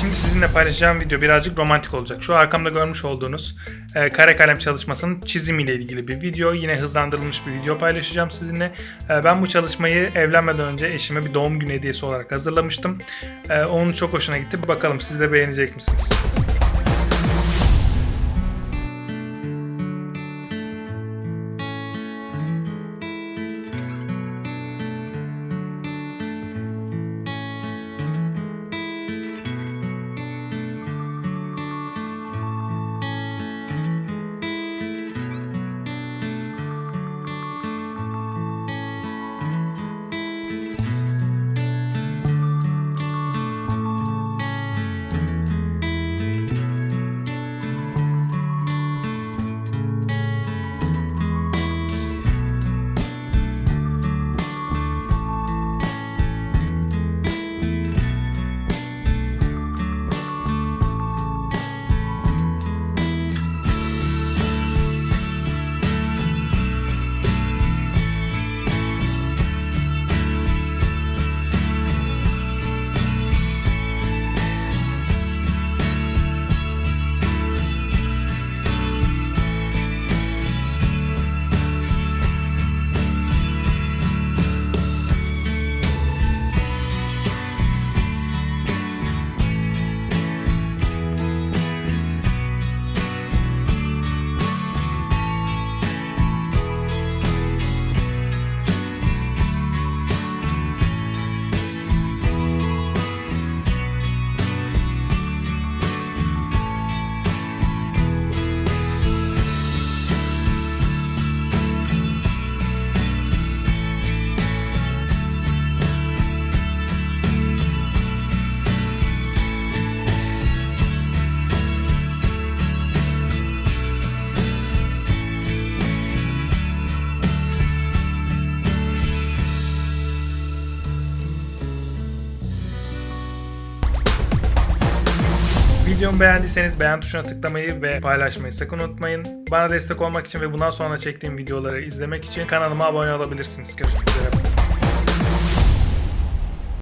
Şimdi sizinle paylaşacağım video birazcık romantik olacak. Şu arkamda görmüş olduğunuz e, kare kalem çalışmasının çizimiyle ilgili bir video. Yine hızlandırılmış bir video paylaşacağım sizinle. E, ben bu çalışmayı evlenmeden önce eşime bir doğum günü hediyesi olarak hazırlamıştım. E, onun çok hoşuna gitti. Bakalım siz de beğenecek misiniz? Videomu beğendiyseniz beğen tuşuna tıklamayı ve paylaşmayı sakın unutmayın. Bana destek olmak için ve bundan sonra çektiğim videoları izlemek için kanalıma abone olabilirsiniz. Görüşmek üzere.